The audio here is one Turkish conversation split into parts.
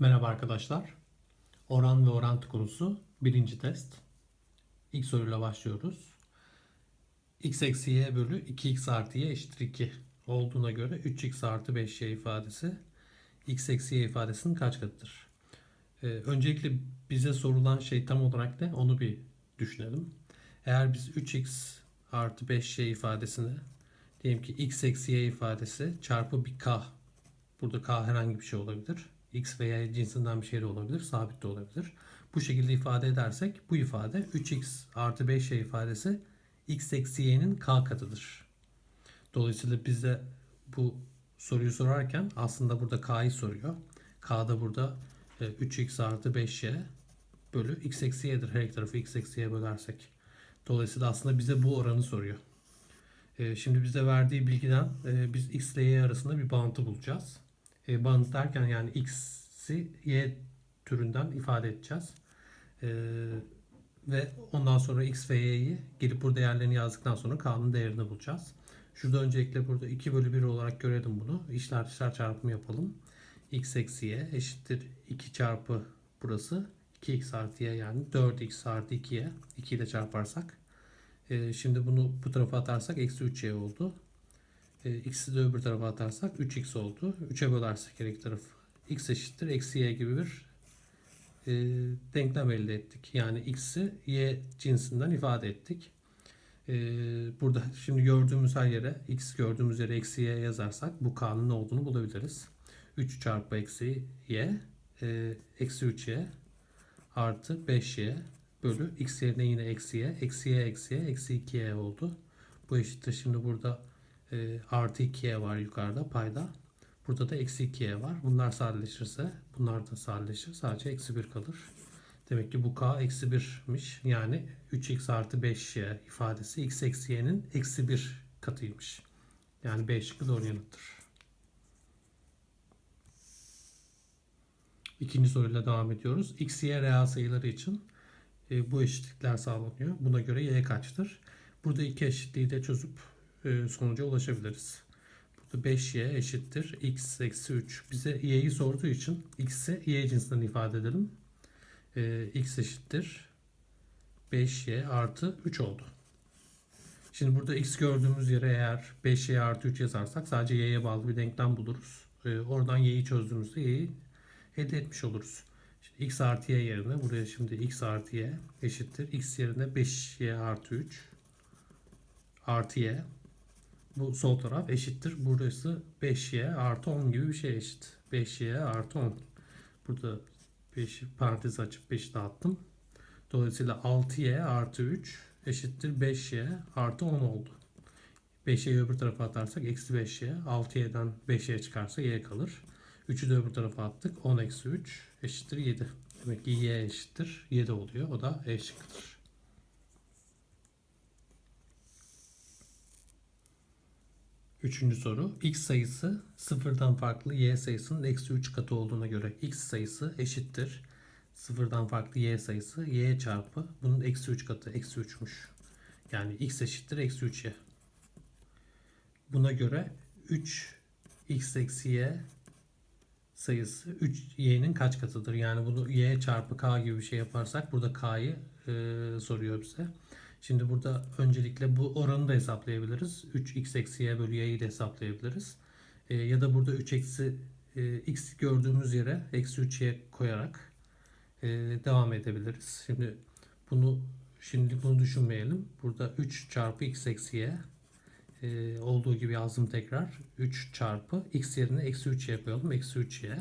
Merhaba arkadaşlar. Oran ve orantı konusu birinci test. İlk soruyla başlıyoruz. x eksi y bölü 2x artı y eşittir 2 olduğuna göre 3x artı 5y ifadesi x eksi y ifadesinin kaç katıdır? Ee, öncelikle bize sorulan şey tam olarak ne onu bir düşünelim. Eğer biz 3x artı 5y ifadesini diyelim ki x eksi y ifadesi çarpı bir k burada k herhangi bir şey olabilir x veya y cinsinden bir şey de olabilir, sabit de olabilir. Bu şekilde ifade edersek bu ifade 3x artı 5y ifadesi x eksi y'nin k katıdır. Dolayısıyla bize bu soruyu sorarken aslında burada k'yı soruyor. k da burada e, 3x artı 5y bölü x eksi y'dir. Her iki tarafı x eksi y bölersek. Dolayısıyla aslında bize bu oranı soruyor. E, Şimdi bize verdiği bilgiden e, biz x ile y arasında bir bağıntı bulacağız e, bağıntı derken yani x'i y türünden ifade edeceğiz. E, ve ondan sonra x ve y'yi gelip burada değerlerini yazdıktan sonra k'nın değerini bulacağız. Şurada öncelikle burada 2 bölü 1 olarak görelim bunu. İşler dışlar çarpımı yapalım. x eksi y eşittir 2 çarpı burası 2x artı y yani 4x artı 2y 2 ile çarparsak. E, şimdi bunu bu tarafa atarsak eksi 3y oldu. E, x'i de öbür tarafa atarsak 3x oldu. 3'e bölersek her iki tarafı x eşittir eksi y gibi bir e, denklem elde ettik. Yani x'i y cinsinden ifade ettik. E, burada şimdi gördüğümüz her yere x gördüğümüz yere eksi y yazarsak bu k'nın ne olduğunu bulabiliriz. 3 çarpı eksi y e, eksi 3y artı 5y bölü x yerine yine eksi y eksi y eksi y eksi 2y oldu. Bu eşittir şimdi burada e, artı 2y var yukarıda payda. Burada da eksi 2y var. Bunlar sadeleşirse bunlar da sadeleşir. Sadece eksi 1 kalır. Demek ki bu k eksi 1'miş. Yani 3x artı 5y ifadesi x eksi y'nin eksi 1 katıymış. Yani B şıkkı doğru yanıttır. İkinci soruyla devam ediyoruz. X, Y reel sayıları için e, bu eşitlikler sağlanıyor. Buna göre Y kaçtır? Burada iki eşitliği de çözüp sonuca ulaşabiliriz. Burada 5y eşittir x eksi 3. Bize y'yi sorduğu için x'i y cinsinden ifade edelim. E, x eşittir 5y artı 3 oldu. Şimdi burada x gördüğümüz yere eğer 5y artı 3 yazarsak sadece y'ye bağlı bir denklem buluruz. E, oradan y'yi çözdüğümüzde y'yi elde etmiş oluruz. Şimdi x artı y yerine buraya şimdi x artı y eşittir. x yerine 5y artı 3 artı y bu sol taraf eşittir. Burası 5y artı 10 gibi bir şey eşit. 5y artı 10. Burada 5 parantez açıp 5 dağıttım. Dolayısıyla 6y artı 3 eşittir 5y artı 10 oldu. 5y'yi öbür tarafa atarsak eksi 5y. 6y'den 5y çıkarsa y kalır. 3'ü de öbür tarafa attık. 10 eksi 3 eşittir 7. Demek ki y eşittir 7 oluyor. O da e şıkkıdır. Üçüncü soru. X sayısı sıfırdan farklı y sayısının eksi 3 katı olduğuna göre x sayısı eşittir. Sıfırdan farklı y sayısı y çarpı bunun eksi 3 katı eksi 3'müş. Yani x eşittir eksi 3y. Buna göre 3 x eksi y sayısı 3 y'nin kaç katıdır? Yani bunu y çarpı k gibi bir şey yaparsak burada k'yı e, soruyor bize. Şimdi burada öncelikle bu oranı da hesaplayabiliriz. 3x eksi y bölü y'yi de hesaplayabiliriz. E, ya da burada 3 eksi e, x gördüğümüz yere eksi 3y koyarak e, devam edebiliriz. Şimdi bunu şimdi bunu düşünmeyelim. Burada 3 çarpı x eksi y e, olduğu gibi yazdım tekrar. 3 çarpı x yerine eksi 3y koyalım. Eksi 3y.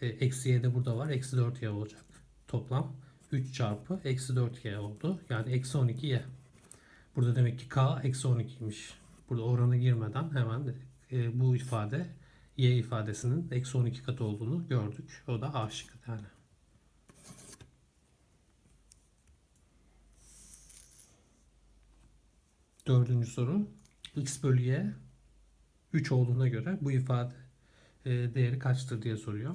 E, eksi y de burada var. Eksi 4y olacak. Toplam 3 çarpı eksi 4y oldu. Yani eksi 12y. Burada demek ki k eksi 12'ymiş. Burada oranı girmeden hemen e, bu ifade y ifadesinin eksi 12 katı olduğunu gördük. O da a şıkkı yani. Dördüncü soru. x bölü y 3 olduğuna göre bu ifade e, değeri kaçtır diye soruyor.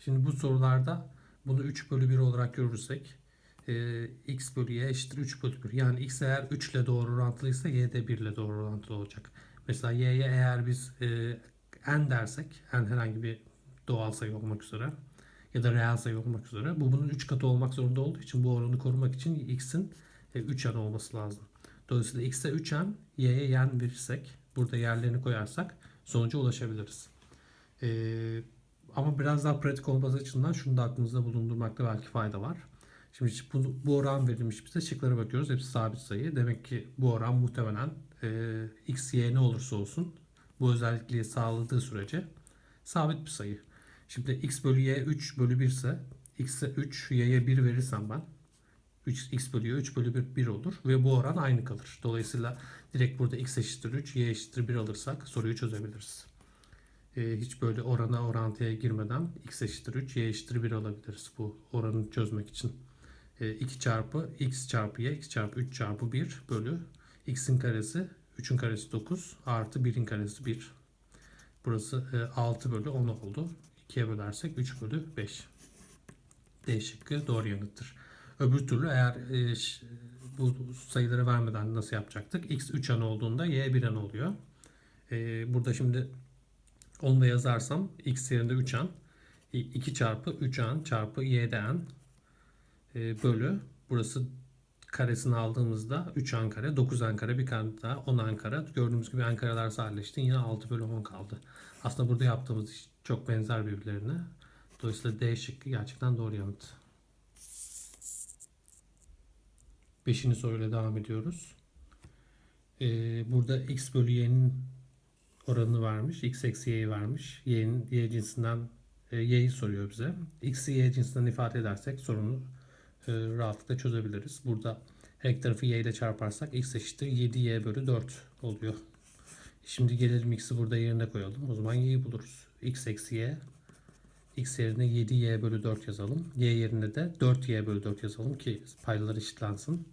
Şimdi bu sorularda bunu 3 bölü 1 olarak görürsek e, x bölü y eşittir 3 bölü 1. Yani x eğer 3 ile doğru orantılıysa y de 1 ile doğru orantılı olacak. Mesela y'ye eğer biz e, n dersek n herhangi bir doğal sayı olmak üzere ya da reel sayı olmak üzere. Bu bunun 3 katı olmak zorunda olduğu için bu oranı korumak için x'in 3 n olması lazım. Dolayısıyla x'e 3 n, y'ye yen verirsek, burada yerlerini koyarsak sonuca ulaşabiliriz. Ee, ama biraz daha pratik olması açısından şunu da aklımızda bulundurmakta belki fayda var. Şimdi bu, bu oran verilmiş bize. Şıklara bakıyoruz. Hepsi sabit sayı. Demek ki bu oran muhtemelen e, x, y ne olursa olsun bu özellikliği sağladığı sürece sabit bir sayı. Şimdi x bölü y 3 bölü 1 ise x'e 3, y'ye 1 verirsem ben 3, x bölü y 3 bölü 1, 1 olur ve bu oran aynı kalır. Dolayısıyla direkt burada x eşittir 3, y eşittir 1 alırsak soruyu çözebiliriz. Ee, hiç böyle orana orantıya girmeden x eşittir 3, y eşittir 1 alabiliriz bu oranı çözmek için. Ee, 2 çarpı x çarpı y, x çarpı 3 çarpı 1 bölü x'in karesi 3'ün karesi 9 artı 1'in karesi 1. Burası e, 6 bölü 10 oldu. 2'ye bölersek 3 bölü 5. D şıkkı doğru yanıttır. Öbür türlü eğer e, bu sayıları vermeden nasıl yapacaktık? X 3 an olduğunda Y 1 an oluyor. E, burada şimdi onu da yazarsam X yerinde 3 an 2 çarpı 3 an çarpı Y'de an e, bölü burası karesini aldığımızda 3 an kare, 9 an kare, bir tane daha 10 an kare. Gördüğümüz gibi an kareler sadeleşti. Yine 6 bölü 10 kaldı. Aslında burada yaptığımız iş çok benzer birbirlerine. Dolayısıyla D şıkkı gerçekten doğru yanıt. Beşinci soruyla devam ediyoruz. Ee, burada x bölü y'nin oranını vermiş. x eksi y'yi vermiş. y'nin y cinsinden e, y'yi soruyor bize. x'i y cinsinden ifade edersek sorunu e, rahatlıkla çözebiliriz. Burada her tarafı y ile çarparsak x eşittir 7y bölü 4 oluyor. Şimdi gelelim x'i burada yerine koyalım. O zaman y'yi buluruz. x eksi y x yerine 7y bölü 4 yazalım. y yerine de 4y bölü 4 yazalım ki paydalar eşitlensin.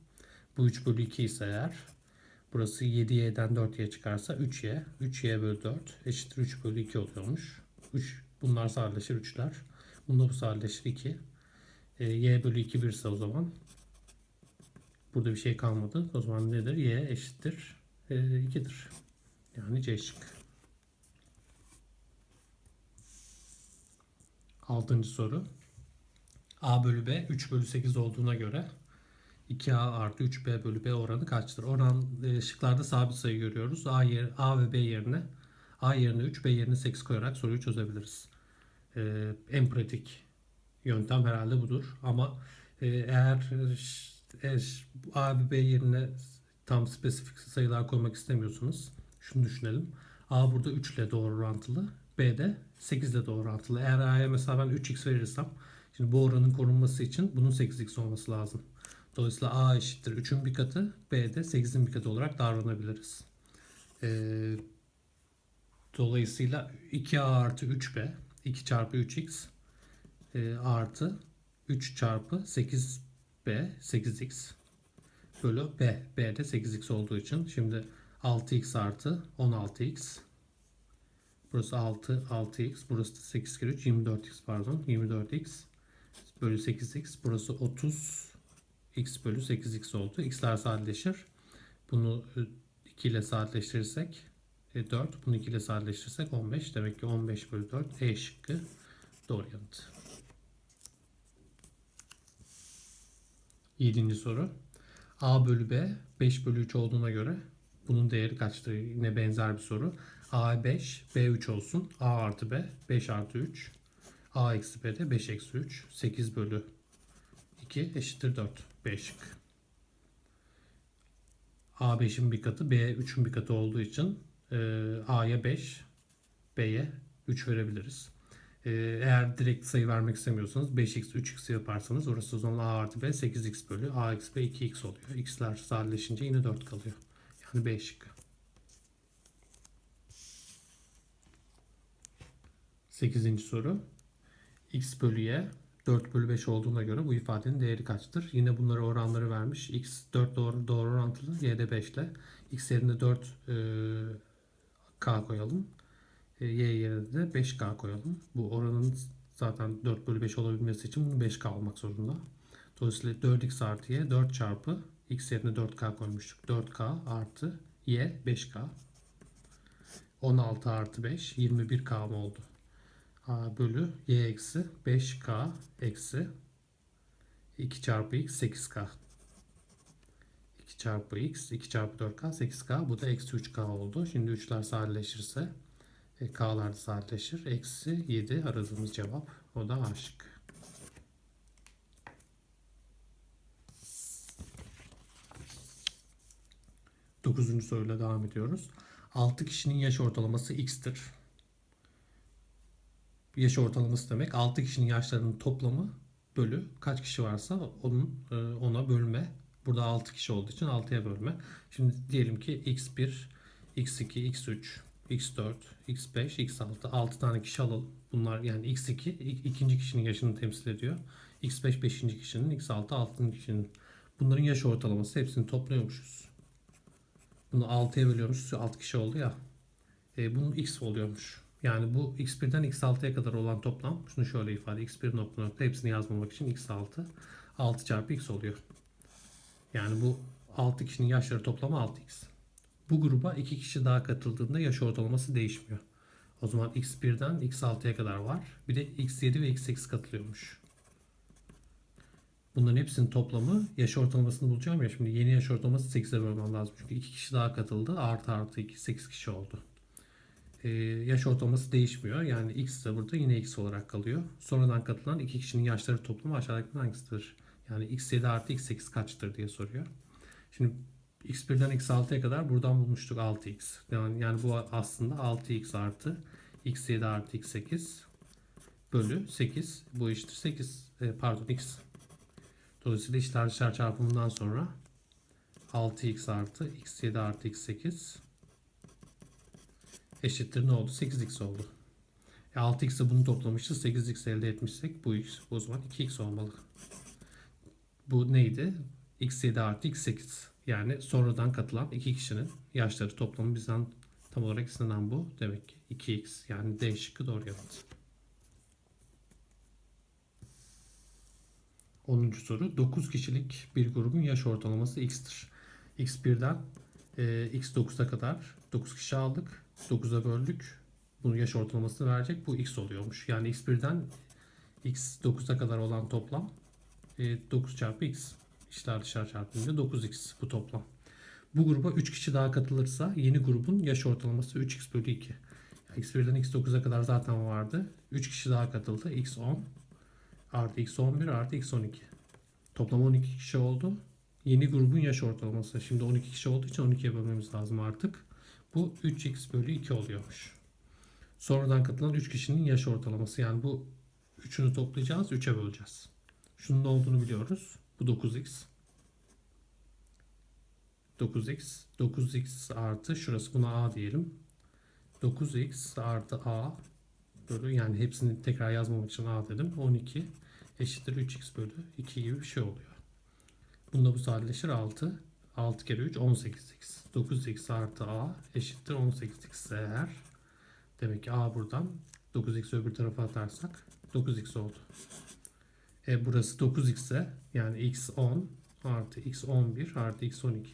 Bu 3 bölü 2 ise eğer burası 7y'den 4y çıkarsa 3y. 3y bölü 4 eşittir 3 bölü 2 oluyormuş. 3 bunlar sadeleşir 3'ler. Bunda bu sadeleşir 2. E, y bölü 2 1 ise o zaman burada bir şey kalmadı. O zaman nedir? y eşittir e, 2'dir. Yani C şıkkı. Altıncı soru. A bölü B 3 bölü 8 olduğuna göre 2A artı 3B bölü B oranı kaçtır? Oran e, şıklarda sabit sayı görüyoruz. A, yer, A ve B yerine A yerine 3, B yerine 8 koyarak soruyu çözebiliriz. E, en pratik yöntem herhalde budur. Ama e, eğer, eğer A ve B yerine tam spesifik sayılar koymak istemiyorsanız şunu düşünelim. A burada 3 ile doğru orantılı. B de 8 ile doğru orantılı. Eğer A'ya mesela ben 3x verirsem şimdi bu oranın korunması için bunun 8x olması lazım. Dolayısıyla A eşittir 3'ün bir katı. B de 8'in bir katı olarak davranabiliriz. Ee, dolayısıyla 2A artı 3B 2 çarpı 3x e, artı 3 çarpı 8B 8x bölü B. B de 8x olduğu için şimdi 6x artı 16x Burası 6, 6x. Burası da 8 kere 3, 24x pardon. 24x bölü 8x. Burası 30 x bölü 8x oldu. x'ler sadeleşir. Bunu 2 ile sadeleştirirsek 4. Bunu 2 ile sadeleştirirsek 15. Demek ki 15 bölü 4 E şıkkı doğru yanıt. Yedinci soru. A bölü B 5 bölü 3 olduğuna göre bunun değeri kaçtır? Yine benzer bir soru. A 5, B 3 olsun. A artı B, 5 artı 3. A eksi B de 5 eksi 3. 8 bölü 2 eşittir 4. B. A 5'in bir katı, B 3'ün bir katı olduğu için e, A'ya 5, B'ye 3 verebiliriz. E, eğer direkt sayı vermek istemiyorsanız 5x, 3x yaparsanız orası o zaman A artı B 8x bölü A eksi B 2x oluyor. X'ler sadeleşince yine 4 kalıyor. Yani B şıkkı. 8. soru. x bölü y 4 bölü 5 olduğuna göre bu ifadenin değeri kaçtır? Yine bunları oranları vermiş. x 4 doğru, doğru orantılı. y de 5 ile. x yerine 4 e, k koyalım. E, y yerine de 5k koyalım. Bu oranın zaten 4 bölü 5 olabilmesi için bunu 5k olmak zorunda. Dolayısıyla 4x artı y 4 çarpı x yerine 4k koymuştuk. 4k artı y 5k. 16 artı 5 21k mı oldu? A bölü y eksi 5k eksi 2 çarpı x 8k. 2 çarpı x 2 çarpı 4k 8k bu da eksi 3k oldu. Şimdi 3'ler sadeleşirse e, k'lar da sadeleşir. Eksi 7 aradığımız cevap o da A. Dokuzuncu soruyla devam ediyoruz. 6 kişinin yaş ortalaması x'tir. Yaş ortalaması demek 6 kişinin yaşlarının toplamı bölü kaç kişi varsa onun e, ona bölme. Burada 6 kişi olduğu için 6'ya bölme. Şimdi diyelim ki x1, x2, x3, x4, x5, x6 6 tane kişi alalım. Bunlar yani x2 ikinci kişinin yaşını temsil ediyor. x5 beşinci kişinin, x6 altıncı kişinin. Bunların yaş ortalaması hepsini topluyormuşuz. Bunu 6'ya bölüyormuşuz. 6 kişi oldu ya. E, bunun x oluyormuş. Yani bu x1'den x6'ya kadar olan toplam şunu şöyle ifade x1 nokta nokta hepsini yazmamak için x6 6 çarpı x oluyor. Yani bu 6 kişinin yaşları toplamı 6x. Bu gruba 2 kişi daha katıldığında yaş ortalaması değişmiyor. O zaman x1'den x6'ya kadar var. Bir de x7 ve x8 katılıyormuş. Bunların hepsinin toplamı yaş ortalamasını bulacağım ya. Şimdi yeni yaş ortalaması 8'e bölmem lazım. Çünkü 2 kişi daha katıldı. Artı artı 2 8 kişi oldu. Ee, yaş ortalaması değişmiyor. Yani x de burada yine x olarak kalıyor. Sonradan katılan iki kişinin yaşları toplamı aşağıdakinden hangisidir? Yani x7 artı x8 kaçtır diye soruyor. Şimdi x1'den x6'ya kadar buradan bulmuştuk 6x. Yani, yani bu aslında 6x artı x7 artı x8 bölü 8. Bu eşittir 8 e, pardon x. Dolayısıyla içler dışlar çarpımından sonra 6x artı x7 artı x8 eşittir ne oldu? 8x oldu. E 6x'e bunu toplamışız. 8x elde etmişsek bu x. O zaman 2x olmalı. Bu neydi? x7 artı x8. Yani sonradan katılan iki kişinin yaşları toplamı bizden tam olarak istenen bu. Demek ki 2x yani D şıkkı doğru yanıt. 10. soru 9 kişilik bir grubun yaş ortalaması x'tir. x1'den e, x9'a kadar 9 kişi aldık. 9'a böldük. Bunun yaş ortalamasını verecek. Bu x oluyormuş. Yani x1'den x9'a kadar olan toplam e, 9 çarpı x. İşler dışarı çarpınca 9x bu toplam. Bu gruba 3 kişi daha katılırsa yeni grubun yaş ortalaması 3x bölü 2. Yani x1'den x9'a kadar zaten vardı. 3 kişi daha katıldı. x10 artı x11 artı x12. Toplam 12 kişi oldu. Yeni grubun yaş ortalaması. Şimdi 12 kişi olduğu için 12'ye bölmemiz lazım artık. Bu 3x bölü 2 oluyormuş. Sonradan katılan 3 kişinin yaş ortalaması. Yani bu üçünü toplayacağız. 3'e böleceğiz. Şunun ne olduğunu biliyoruz. Bu 9x. 9x. 9x artı şurası buna a diyelim. 9x artı a bölü yani hepsini tekrar yazmamak için a dedim. 12 eşittir 3x bölü 2 gibi bir şey oluyor. Bunda bu sadeleşir 6. 6 kere 3 18x. 9x artı a eşittir 18x eğer. Demek ki a buradan 9x öbür tarafa atarsak 9x oldu. E burası 9x ise yani x10 artı x11 artı x12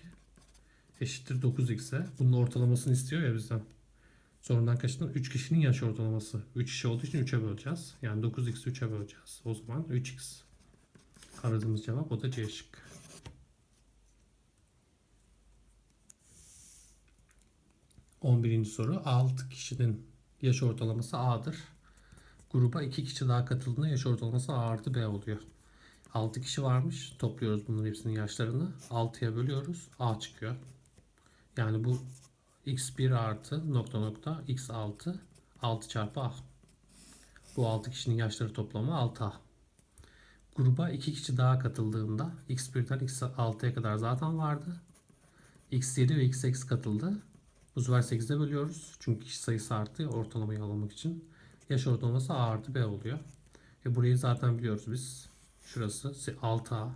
eşittir 9x ise bunun ortalamasını istiyor ya bizden. Sonradan kaçtan 3 kişinin yaş ortalaması. 3 kişi olduğu için 3'e böleceğiz. Yani 9x'i 3'e böleceğiz. O zaman 3x. Aradığımız cevap o da C şıkkı. On birinci soru 6 kişinin yaş ortalaması A'dır. Gruba 2 kişi daha katıldığında yaş ortalaması A artı B oluyor. 6 kişi varmış. Topluyoruz bunların hepsinin yaşlarını. 6'ya bölüyoruz. A çıkıyor. Yani bu x1 artı nokta nokta x6 6 çarpı a. Bu 6 kişinin yaşları toplamı 6a. Gruba 2 kişi daha katıldığında x1'den x6'ya kadar zaten vardı. x7 ve x8 katıldı. Bu sefer 8'e bölüyoruz. Çünkü kişi sayısı arttı ortalamayı almak için. Yaş ortalaması a artı b oluyor. E burayı zaten biliyoruz biz. Şurası 6a.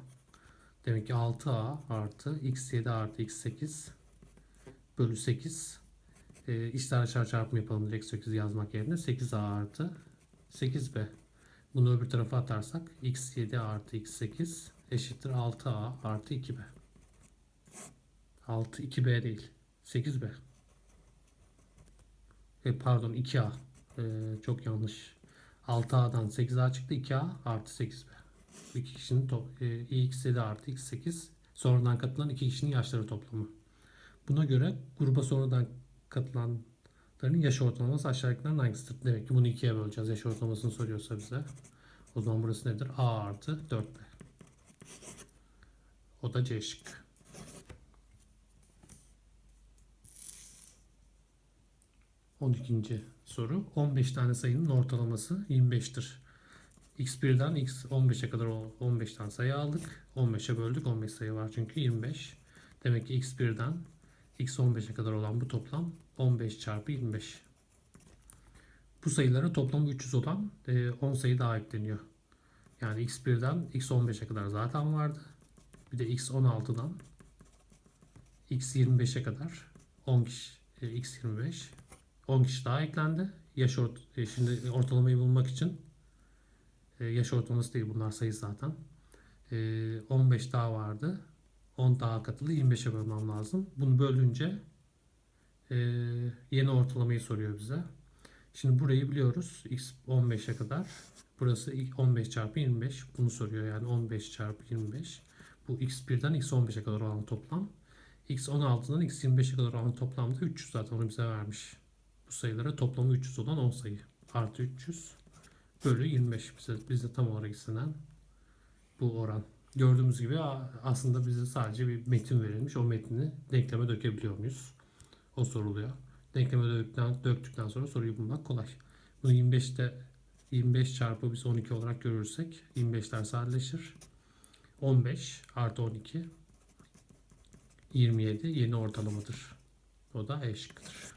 Demek ki 6a artı x7 artı x8 bölü 8 e, içler aşağı çarpımı yapalım direkt 8 yazmak yerine 8a artı 8b bunu öbür tarafa atarsak x7 artı x8 eşittir 6a artı 2b 6 2b değil 8b e, pardon 2a e, çok yanlış 6A'dan 8A çıktı. 2A artı 8B. İki kişinin top, e, x7 artı x8 sonradan katılan iki kişinin yaşları toplamı. Buna göre gruba sonradan katılanların yaş ortalaması aşağıdakilerden hangisidir? Demek ki bunu ikiye böleceğiz. Yaş ortalamasını soruyorsa bize. O zaman burası nedir? A artı 4B. O da C şıkkı. On ikinci soru. 15 tane sayının ortalaması 25'tir. x1'den x15'e kadar o- 15 tane sayı aldık. 15'e böldük. 15 sayı var çünkü 25. Demek ki x1'den x15'e kadar olan bu toplam 15 çarpı 25. Bu sayılara toplamı 300 olan e, 10 sayı daha ekleniyor. Yani x1'den x15'e kadar zaten vardı. Bir de x16'dan x25'e kadar 10 kişi e, x25 10 kişi daha eklendi. Yaş ort e, şimdi ortalamayı bulmak için e, yaş ortalaması değil bunlar sayı zaten. E, 15 daha vardı. 10 daha katılı 25'e bölmem lazım. Bunu bölünce e, yeni ortalamayı soruyor bize. Şimdi burayı biliyoruz. X 15'e kadar. Burası ilk 15 çarpı 25. Bunu soruyor yani 15 çarpı 25. Bu x1'den x15'e kadar olan toplam. x16'dan x25'e kadar olan toplamda 300 zaten onu bize vermiş. Bu sayılara toplamı 300 olan 10 sayı. Artı 300 bölü 25 bize, bize tam olarak istenen bu oran. Gördüğümüz gibi aslında bize sadece bir metin verilmiş. O metni denkleme dökebiliyor muyuz? O soruluyor. Denkleme döktükten, döktükten sonra soruyu bulmak kolay. Bunu 25'te 25 çarpı biz 12 olarak görürsek 25'ler sadeleşir. 15 artı 12 27 yeni ortalamadır. O da E şıkkıdır.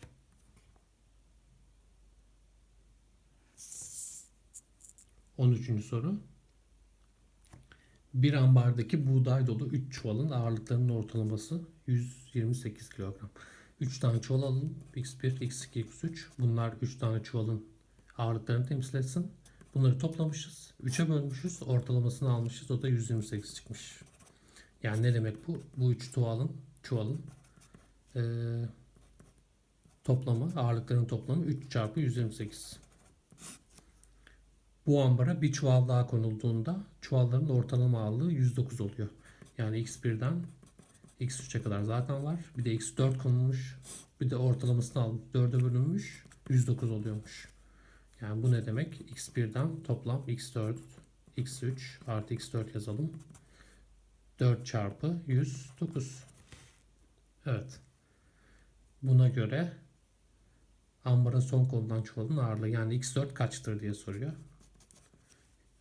On üçüncü soru. Bir ambardaki buğday dolu 3 çuvalın ağırlıklarının ortalaması 128 kilogram. 3 tane çuval alın. X1, X2, X3. Bunlar 3 tane çuvalın ağırlıklarını temsil etsin. Bunları toplamışız. 3'e bölmüşüz. Ortalamasını almışız. O da 128 çıkmış. Yani ne demek bu? Bu 3 çuvalın, çuvalın eee toplamı, ağırlıkların toplamı 3 çarpı 128. Bu ambara bir çuval daha konulduğunda çuvalların ortalama ağırlığı 109 oluyor. Yani x1'den x3'e kadar zaten var. Bir de x4 konulmuş. Bir de ortalamasını alıp 4'e bölünmüş. 109 oluyormuş. Yani bu ne demek? x1'den toplam x4, x3 artı x4 yazalım. 4 çarpı 109. Evet. Buna göre ambara son konulan çuvalın ağırlığı yani x4 kaçtır diye soruyor.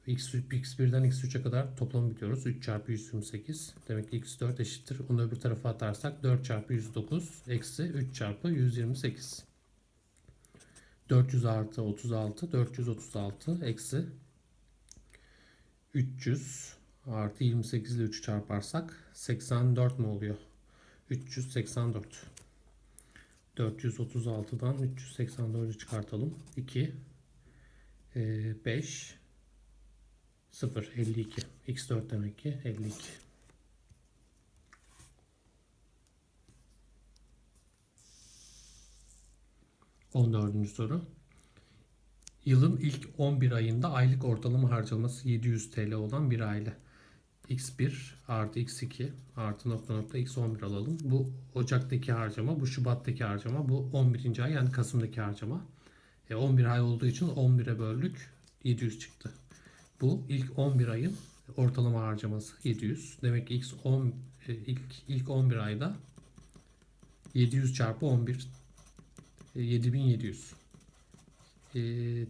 X, x1'den x3'e kadar toplamı biliyoruz. 3 çarpı 128. Demek ki x4 eşittir. Onu öbür tarafa atarsak 4 çarpı 109 eksi 3 çarpı 128. 400 artı 36 436 eksi 300 artı 28 ile 3 çarparsak 84 mi oluyor? 384. 436'dan 384'ü çıkartalım. 2 5 0 52 x4 demek ki 52 14. soru Yılın ilk 11 ayında aylık ortalama harcaması 700 TL olan bir aile. X1 artı X2 artı nokta nokta X11 alalım. Bu Ocak'taki harcama, bu Şubat'taki harcama, bu 11. ay yani Kasım'daki harcama. E, 11 ay olduğu için 11'e böldük 700 çıktı. Bu ilk 11 ayın ortalama harcaması 700. Demek ki X 10 e, ilk ilk 11 ayda 700 çarpı 11 e, 7700 e,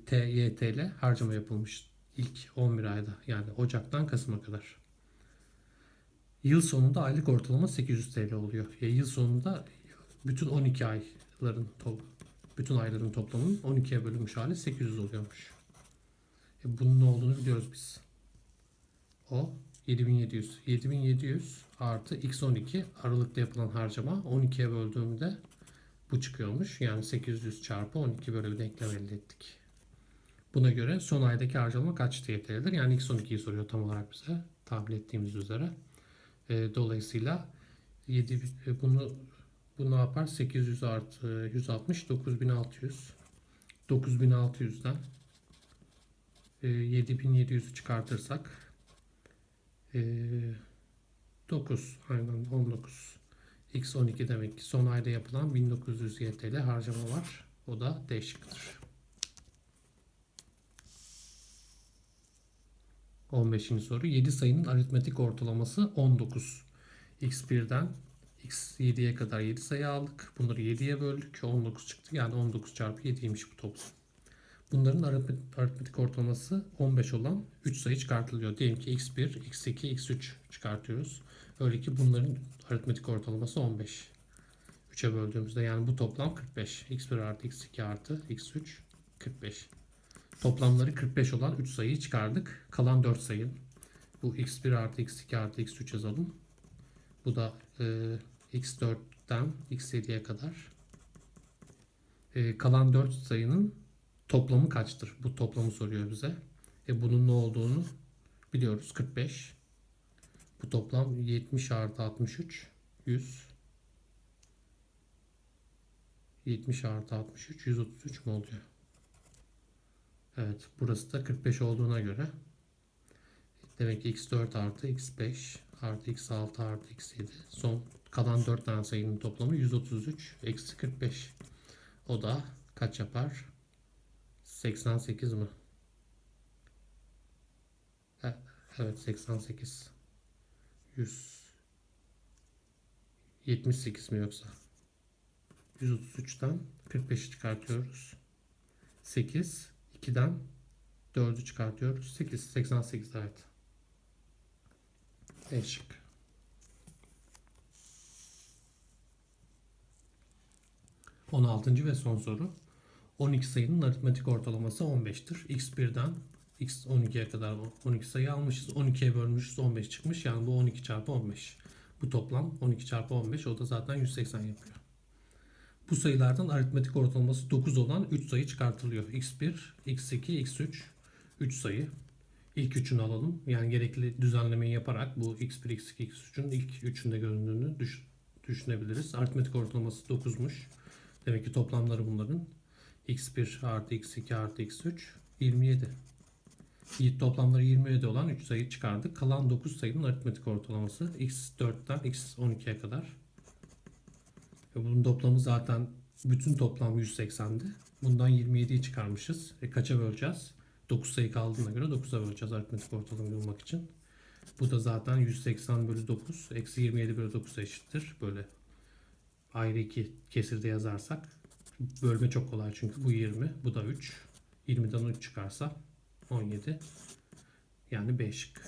TYTL harcama yapılmış ilk 11 ayda yani Ocak'tan Kasım'a kadar. Yıl sonunda aylık ortalama 800 TL oluyor. E, yıl sonunda bütün 12 ayların bütün ayların toplamının 12'ye bölünmüş hali 800 oluyormuş. E bunun ne olduğunu biliyoruz biz. O 7700. 7700 artı x12 aralıkta yapılan harcama 12'ye böldüğümde bu çıkıyormuş. Yani 800 çarpı 12 böyle bir denklem elde ettik. Buna göre son aydaki harcama kaç TL'dir? Yani x12'yi soruyor tam olarak bize. Tahmin ettiğimiz üzere. E, dolayısıyla 7 e, bunu bu ne yapar? 800 artı 160 9600. 9600'den e, 7700'ü çıkartırsak e, 9 aynen 19 x 12 demek ki son ayda yapılan 1900 YTL harcama var. O da D şıkkıdır. 15. soru 7 sayının aritmetik ortalaması 19. x1'den x7'ye kadar 7 sayı aldık. Bunları 7'ye böldük. 19 çıktı. Yani 19 çarpı 7'ymiş bu toplam. Bunların aritmetik, ortalaması 15 olan 3 sayı çıkartılıyor. Diyelim ki x1, x2, x3 çıkartıyoruz. Öyle ki bunların aritmetik ortalaması 15. 3'e böldüğümüzde yani bu toplam 45. x1 artı x2 artı x3 45. Toplamları 45 olan 3 sayıyı çıkardık. Kalan 4 sayı. Bu x1 artı x2 artı x3 yazalım. Bu da e, x4'ten x7'ye kadar. E, kalan 4 sayının toplamı kaçtır? Bu toplamı soruyor bize. E, bunun ne olduğunu biliyoruz. 45. Bu toplam 70 artı 63 100. 70 artı 63 133 mu oluyor? Evet burası da 45 olduğuna göre demek ki x4 artı x5 artı x6 artı x7 son kalan 4 tane sayının toplamı 133 eksi 45 o da kaç yapar 88 mi evet 88 100 78 mi yoksa 133'ten 45'i çıkartıyoruz 8 2'den 4'ü çıkartıyoruz. 8. 88 evet. E şık. On altıncı ve son soru. 12 sayının aritmetik ortalaması 15'tir. x1'den x12'ye kadar 12 sayı almışız. 12'ye bölmüşüz 15 çıkmış. Yani bu 12 çarpı 15. Bu toplam 12 çarpı 15 o da zaten 180 yapıyor. Bu sayılardan aritmetik ortalaması 9 olan 3 sayı çıkartılıyor. x1, x2, x3 3 sayı. İlk üçünü alalım. Yani gerekli düzenlemeyi yaparak bu x1, x2, x3'ün ilk üçünde göründüğünü düş- düşünebiliriz. Aritmetik ortalaması 9'muş. Demek ki toplamları bunların x1 artı x2 artı x3 27. İyi toplamları 27 olan 3 sayı çıkardık. Kalan 9 sayının aritmetik ortalaması x4'ten x12'ye kadar. Ve bunun toplamı zaten bütün toplam 180'di. Bundan 27'yi çıkarmışız. E kaça böleceğiz? 9 sayı kaldığına göre 9'a böleceğiz aritmetik ortalamayı bulmak için. Bu da zaten 180 bölü 9 eksi 27 bölü 9 eşittir. Böyle ayrı iki kesirde yazarsak bölme çok kolay çünkü bu 20 bu da 3. 20'den 3 çıkarsa 17 yani 5 şık.